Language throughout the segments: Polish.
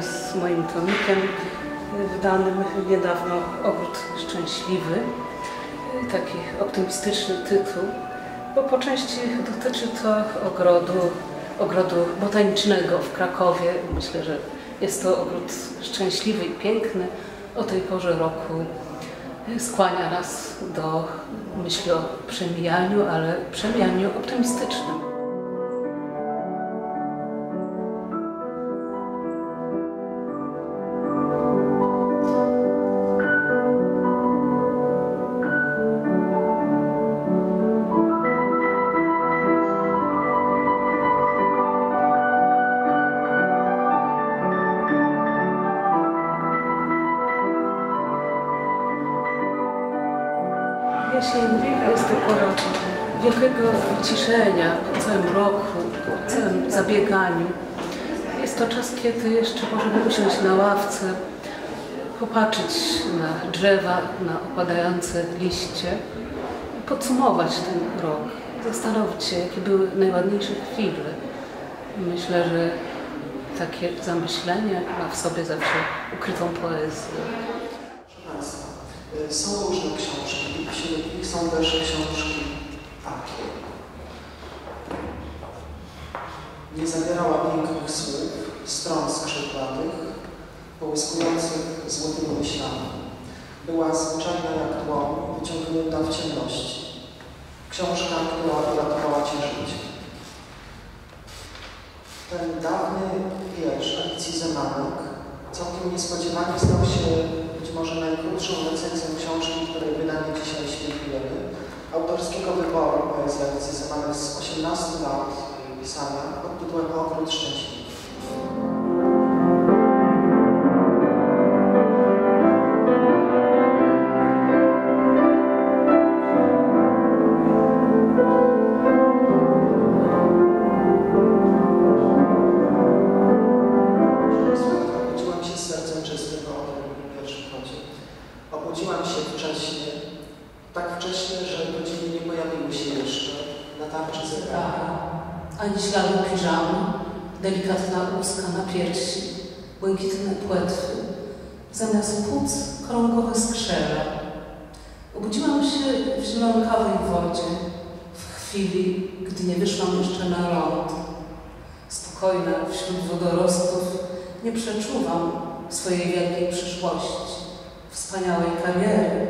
z moim tomikiem wydanym niedawno Ogród Szczęśliwy. Taki optymistyczny tytuł, bo po części dotyczy to ogrodu, ogrodu botanicznego w Krakowie. Myślę, że jest to ogród szczęśliwy i piękny. O tej porze roku skłania nas do myśli o przemijaniu, ale przemijaniu optymistycznym. Jesień jest pora wielkiego wyciszenia po całym roku, po całym zabieganiu. Jest to czas, kiedy jeszcze możemy usiąść na ławce, popatrzeć na drzewa, na opadające liście, podsumować ten rok, zastanowić się, jakie były najładniejsze chwile. Myślę, że takie zamyślenie ma w sobie zawsze ukrytą poezję. Y, są różne książki. Wśród nich są też książki takie. Nie zawierała pięknych słów, stron skrzydlatych, połyskujących złotymi myślami. Była zwyczajna jak dłoń, wyciągnięta w ciemności. Książka, która uratowała Ci życie. Ten dawny wiersz Alicji Zemanek całkiem niespodziewanie stał się może najkrótszą recenzją książki, której wydanie dzisiaj świętujemy. Autorskiego wyboru poezji Alicji z 18 lat pisania pod tytułem Ogród Szczęśliwy. Płetwy, zamiast płuc krągowe skrzela. Obudziłam się w zielonokawej wodzie, w chwili, gdy nie wyszłam jeszcze na ląd. Spokojna wśród wodorostów, nie przeczuwam swojej wielkiej przyszłości, wspaniałej kariery,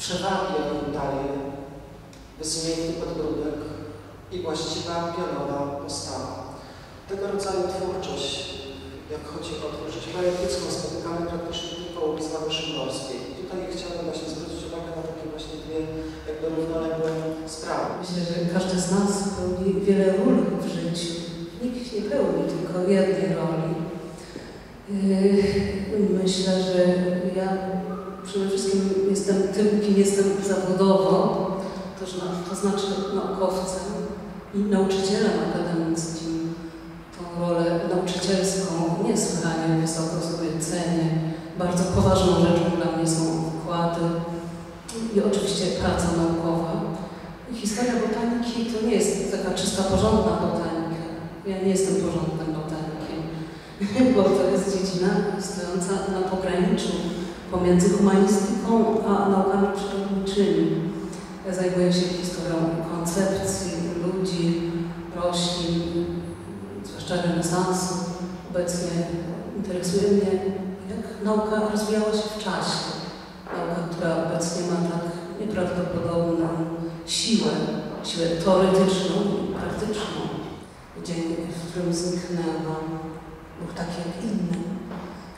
Przewagi daje wysunięty podbródek i właściwa pionowa postawa. Tego rodzaju twórczość, jak chodzi o twórczość poetycką, spotykamy praktycznie tylko u Wisławy Szymborskiej. I tutaj chciałbym właśnie zwrócić uwagę na takie właśnie dwie jakby równoległe sprawy. Myślę, że każdy z nas pełni wiele ról w życiu. Nikt nie pełni tylko jednej roli. Yy, Myślę, że ja przede wszystkim jestem tym, kim jestem zawodowo, to, to znaczy naukowcem i nauczycielem akademickim. Nauczycielską niesłychanie wysoko sobie cenię. Bardzo poważną rzeczą dla mnie są wykłady i oczywiście praca naukowa. Historia botaniki to nie jest taka czysta, porządna botanika. Ja nie jestem porządnym botanikiem, bo to jest dziedzina stojąca na pograniczu pomiędzy humanistyką a naukami przyrodniczymi. Ja zajmuję się historią interesuje mnie, jak nauka rozwijała się w czasie. Nauka, która obecnie ma tak nieprawdopodobną siłę, siłę teoretyczną i praktyczną. Dzień, w którym zniknęła, był taki jak inny.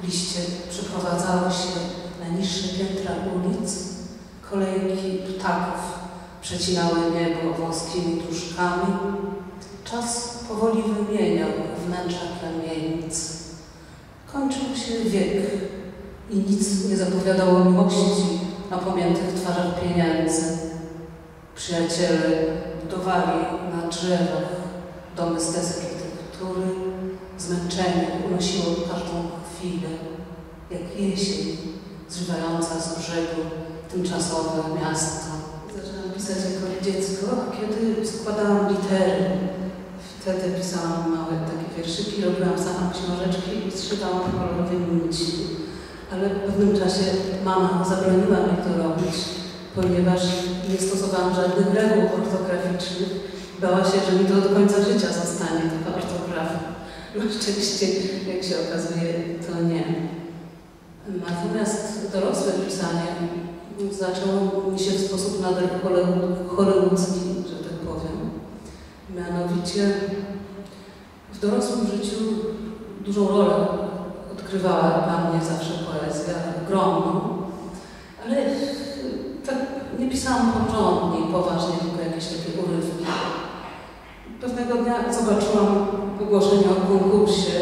Liście przeprowadzały się na niższe piętra ulic, kolejki ptaków przecinały niebo wąskimi dróżkami. Czas powoli wymieniał wnętrza kamienic. Kończył się wiek i nic nie zapowiadało miłości na pamiętnych twarzach pieniędzy. Przyjaciele budowali na drzewach domy z desek architektury. Zmęczenie unosiło każdą chwilę, jak jesień zrywająca z brzegu tymczasowe miasto. Zaczęłam pisać jako dziecko, kiedy składałam litery Wtedy pisałam małe takie wierszyki, robiłam sama książeczki i zszywałam kolorowymi nici. Ale w pewnym czasie mama zabroniła mi to robić, ponieważ nie stosowałam żadnych reguł ortograficznych. Bała się, że mi to do końca życia zostanie, taka ortografia. No szczęście, jak się okazuje, to nie. Natomiast dorosłe pisanie zaczęło mi się w sposób nader hollywoodzki. W dorosłym życiu dużą rolę odkrywała dla mnie zawsze poezja, ogromną, ale tak nie pisałam porządnie i poważnie, tylko jakieś takie urywki. Pewnego dnia zobaczyłam ogłoszenie o konkursie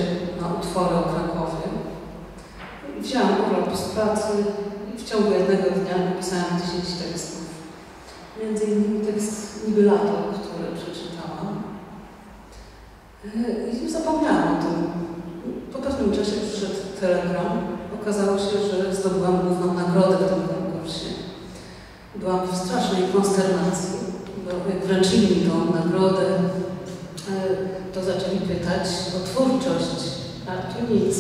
na utwory o Krakowie. Wzięłam urlop z pracy i w ciągu jednego dnia napisałam 10 tekstów. Między innymi tekst Niby lato, który przeczytałam. I zapomniałam o tym. Po pewnym czasie przyszedł telegram. Okazało się, że zdobyłam główną nagrodę w tym konkursie. Byłam w strasznej konsternacji, bo jak wręczyli mi tą nagrodę, to zaczęli pytać o twórczość, a tu nic.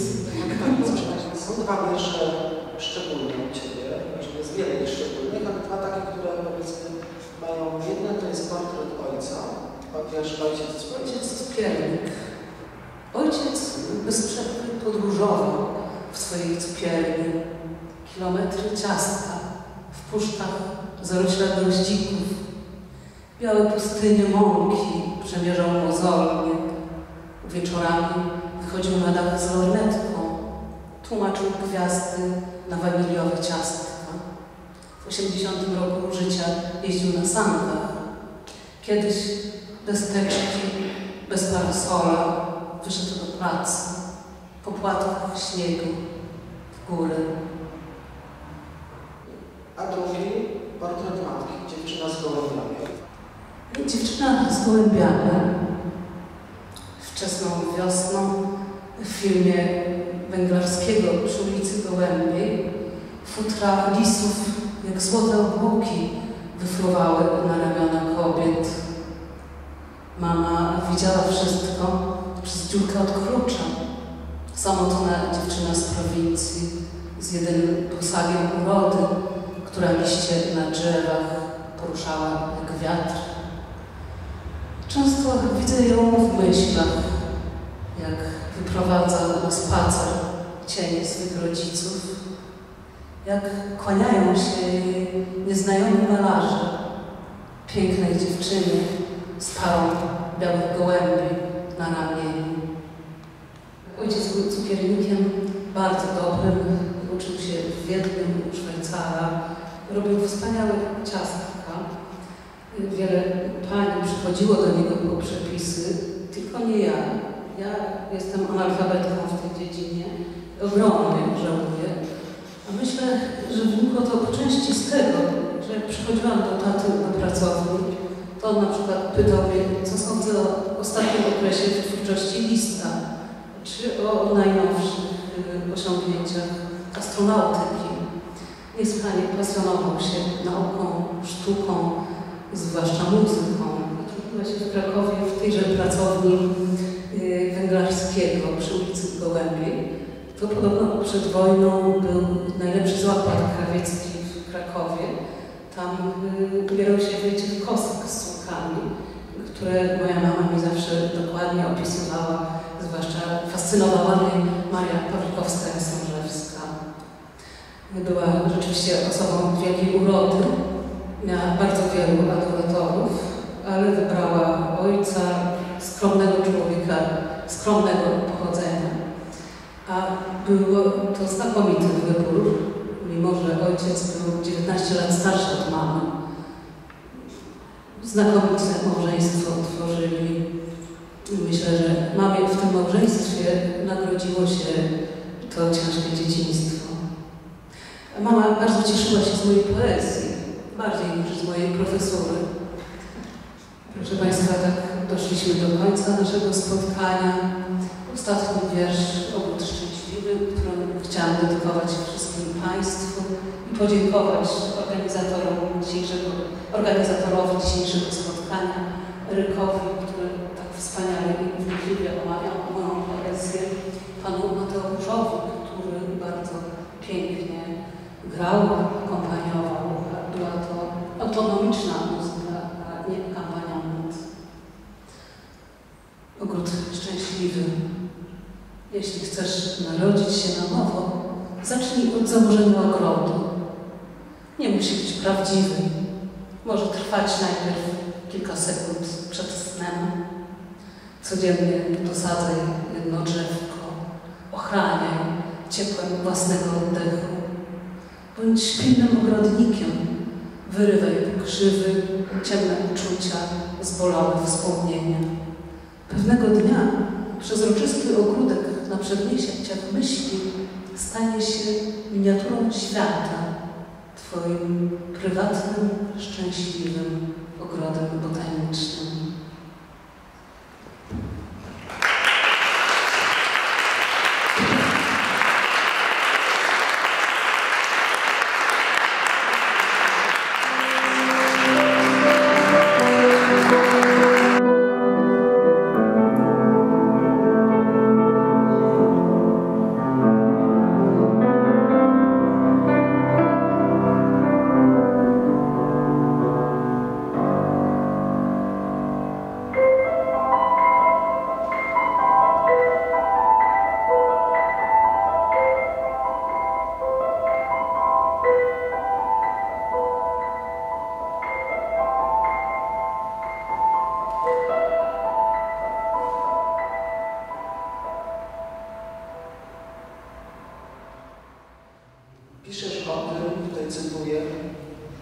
Są dwa wiersze szczególne u Ciebie, że jest wiele szczególnych, ale dwa takie, które powiedzmy mają jedne to jest portret ojca, wiersz ojciec Ojciec cukiernik. Ojciec bez przerwy podróżował w swojej cukierni. Kilometry ciastka w puszkach zarośle groździków. Białe pustynie mąki przemierzał mozolnie. Wieczorami wychodził na dach z lornetką. Tłumaczył gwiazdy na waniliowe ciastka. W 80 roku życia jeździł na sankach. Kiedyś bez teczki, bez parasola wyszedł do pracy. Po płatkach śniegu, w górę. A drugi portret matki, dziewczyna z gołębiami. Dziewczyna z gołębiami wczesną wiosną w filmie węglarskiego przy ulicy Gołębiej futra lisów jak złote obłoki wyfruwały na ramiona kobiet. Mama widziała wszystko przez dziurkę od klucza. Samotna dziewczyna z prowincji z jedynym posagiem urody, która liście na drzewach poruszała jak wiatr. Często widzę ją w myślach, jak wyprowadza na spacer cienie swych rodziców, jak kłaniają się jej nieznajomi malarze, pięknej dziewczynie z parą białych gołębi na ramieniu. Ojciec był cukiernikiem bardzo dobrym, uczył się w Wiedniu, u Szwajcara, robił wspaniałe ciastka. Wiele pań przychodziło do niego po przepisy, tylko nie ja. Ja jestem analfabetką w tej dziedzinie, ogromnie żałuję. Myślę, że wynikło to po części z tego, że jak przychodziłam do taty na pracowni, to on na przykład pytał mnie, co sądzę o ostatnim okresie twórczości lista, czy o najnowszych y, osiągnięciach astronautyki. Niesłychanie pasjonował się nauką, sztuką, zwłaszcza muzyką. Zatrudniła się w Krakowie w tejże pracowni y, węglarskiego przy ulicy Gołębiej. To podobno przed wojną był najlepszy zakład krawiecki w Krakowie. Tam y, ubierał się Wojciech Kosek z słuchami, które moja mama mi zawsze dokładnie opisywała, zwłaszcza fascynowała mnie Maria Pawlikowska-Sążewska. Była rzeczywiście osobą wielkiej urody, miała bardzo wielu adoratorów, ale wybrała ojca, skromnego człowieka, skromnego pochodzenia. A był to znakomity wybór, mimo że ojciec był 19 lat starszy od mamy. Znakomite małżeństwo tworzyli. Myślę, że mamie w tym małżeństwie nagrodziło się to ciężkie dzieciństwo. Mama bardzo cieszyła się z mojej poezji, bardziej niż z mojej profesury. Proszę Państwa, tak doszliśmy do końca naszego spotkania. Ostatni wiersz, obrót szczęśliwy, który chciałam dedykować wszystkim Państwu i podziękować organizatorom dzisiejszego, organizatorowi dzisiejszego spotkania, Rykowi, który tak wspaniale pytania o moją poezję panu Mateuszowi, który bardzo pięknie grał, akompaniował. Była to autonomiczna muzyka, a nie akompaniament. Ogród szczęśliwy. Jeśli chcesz narodzić się na nowo, zacznij od założenia ogrodu. Nie musi być prawdziwy. Może trwać najpierw kilka sekund przed snem. Codziennie dosadzaj jedno drzewko, ochraniaj ciepłem własnego oddechu. Bądź pilnym ogrodnikiem, wyrywaj krzywy, ciemne uczucia, zbolałe wspomnienia. Pewnego dnia przezroczysty ogródek na przedmieściach myśli stanie się miniaturą świata, Twoim prywatnym, szczęśliwym ogrodem botanicznym.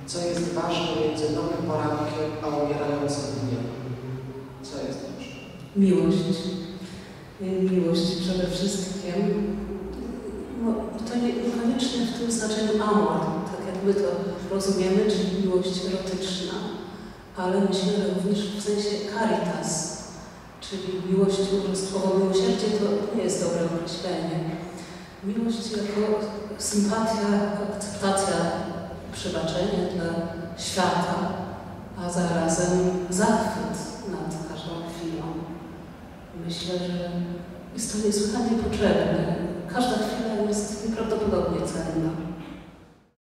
Co jest ważne między nowym porankiem a umierającym dniem. Co jest ważne? Miłość. Miłość przede wszystkim. No, to nie, niekoniecznie w tym znaczeniu amor, tak jak my to rozumiemy, czyli miłość erotyczna, ale myślę również w sensie caritas, czyli miłość słowo miłosierdzie to nie jest dobre określenie. Miłość jako sympatia, akceptacja, przebaczenie dla świata, a zarazem zachwyt nad każdą chwilą. Myślę, że jest to niesłychanie potrzebne. Każda chwila jest nieprawdopodobnie cenna.